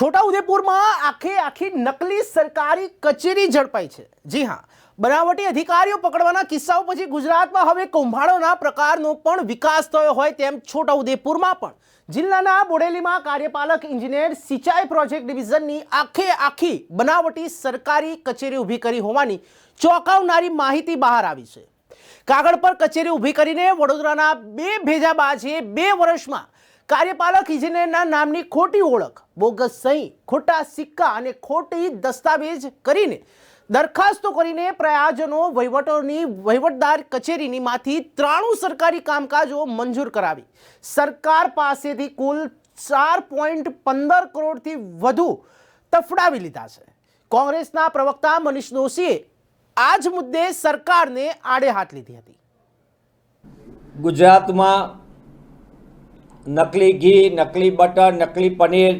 છોટાઉદેપુરમાં આખે આખી નકલી સરકારી કચેરી ઝડપાઈ છે. જી હા, બનાવટી અધિકારીઓ પકડવાના કિસ્સાઓ પછી ગુજરાતમાં હવે કૌભાંડોના પ્રકારનો પણ વિકાસ થયો હોય તેમ છોટાઉદેપુરમાં પણ. જિલ્લાના બોડેલીમાં કાર્યપાલક ઇજનેર સિંચાઈ પ્રોજેક્ટ ડિવિઝનની આખે આખી બનાવટી સરકારી કચેરી ઊભી કરી હોવાની ચોંકાવનારી માહિતી બહાર આવી છે. કાગળ પર કચેરી ઊભી કરીને વડોદરાના બે ભેજાબાજે બે વર્ષમાં કાર્યપાલક ઇજનેરના નામની ખોટી ઓળખ, બોગસ સહી, ખોટા સિક્કા અને ખોટી દસ્તાવેજ કરીને દરખાસ્તો કરીને પ્રયાજનો વહીવટોની વહીવટદાર કચેરીની માંથી ત્રાણું સરકારી કામકાજો મંજૂર કરાવી. સરકાર પાસેથી કુલ ચાર પોઈન્ટ પંદર કરોડથી વધુ તફડાવી લીધા છે. કોંગ્રેસના પ્રવક્તા મનીષ દોશીએ આ જ મુદ્દે સરકારને આડે હાથ લીધી હતી. ગુજરાતમાં નકલી ઘી, નકલી બટર, નકલી પનીર,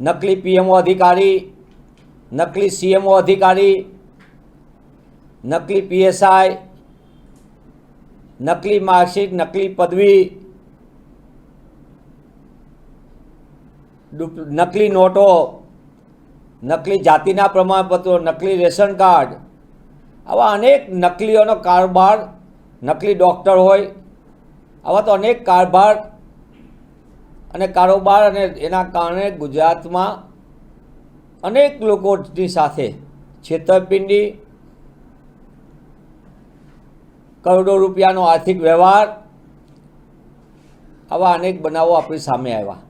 નકલી પીએમઓ અધિકારી, નકલી સીએમઓ અધિકારી, નકલી પીએસઆઈ, નકલી માર્કશીટ, નકલી પદવી નકલી નોટો, નકલી જાતિના પ્રમાણપત્રો, નકલી રેશન કાર્ડ. આવા અનેક નકલીઓનો કારોબાર નકલી ડૉક્ટર હોય આવા તો અનેક કારભાર અને કારોબાર અને એના કારણે ગુજરાતમાં અનેક લોકોની સાથે છેતરપિંડી, કરોડો રૂપિયાનો આર્થિક વ્યવહાર આવા અનેક બનાવો આપણી સામે આવ્યા.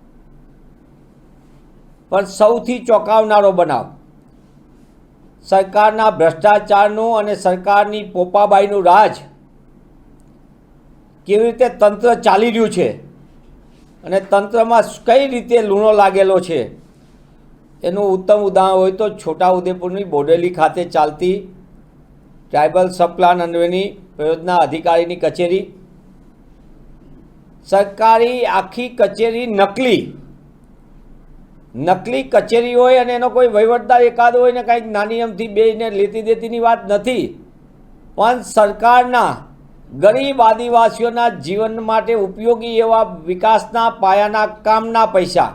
પણ સૌથી ચોંકાવનારો બનાવ, સરકારના ભ્રષ્ટાચારનું અને સરકારની પોપાબાઈનું રાજ કેવી રીતે તંત્ર ચાલી રહ્યું છે અને તંત્રમાં કઈ રીતે લૂણો લાગેલો છે? એનું ઉત્તમ ઉદાહરણ હોય તો છોટાઉદેપુરની બોડેલી ખાતે ચાલતી ટ્રાઇબલ સબપ્લાન અન્વયની પ્રયોજના અધિકારીની કચેરી. સરકારી આખી કચેરી નકલી. નકલી કચેરી હોય અને એનો કોઈ વહીવટદાર એકાદ હોય ને કાંઈક નાની અમથી બેને લેતી દેતીની વાત નથી. પણ સરકારના ગરીબ આદિવાસીઓના જીવન માટે ઉપયોગી એવા વિકાસના પાયાના કામના પૈસા.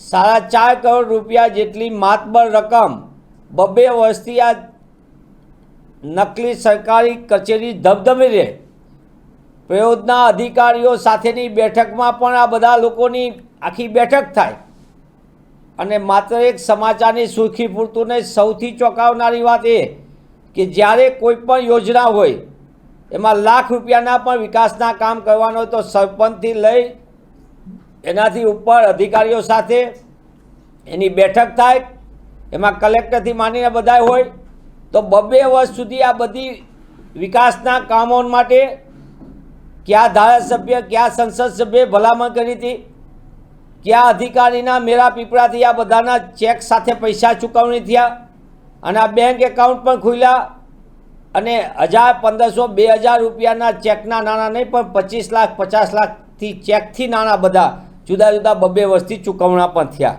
સાડા ચાર કરોડ રૂપિયા જેટલી માતબર રકમ બબ્બે વર્ષથી આ નકલી સરકારી કચેરી ધબધબી રહે. પ્રયોજના અધિકારીઓ સાથેની બેઠકમાં પણ આ બધા લોકોની આખી બેઠક થાય. અને માત્ર એક સમાચારની સુરખી પૂરતું ને સૌથી ચોંકાવનારી વાત એ કે જ્યારે કોઈ પણ યોજના હોય, એમાં લાખ રૂપિયાના પણ વિકાસના કામ કરવાનો હોય તો સરપંચથી લઈ એનાથી ઉપર અધિકારીઓ સાથે એની બેઠક થાય, એમાં કલેક્ટરથી માંડીને બધા હોય, તો બબ્બે વર્ષ સુધી આ બધી વિકાસના કામો માટે કયા ધારાસભ્ય, કયા સંસદ સભ્યએ ભલામણ કરી હતી, કયા અધિકારીના મેરા પીપળાથી આ બધાના ચેક સાથે પૈસા ચૂકવણી થયા અને આ બેંક એકાઉન્ટ પણ ખુલ્યા અને હજાર પંદરસો બે હજાર રૂપિયાના ચેકના નાણાં નહીં, પણ પચીસ લાખ, પચાસ લાખથી ચેકથી નાણાં બધા જુદા જુદા બબ્બે વર્ષથી ચૂકવણા પણ થયા.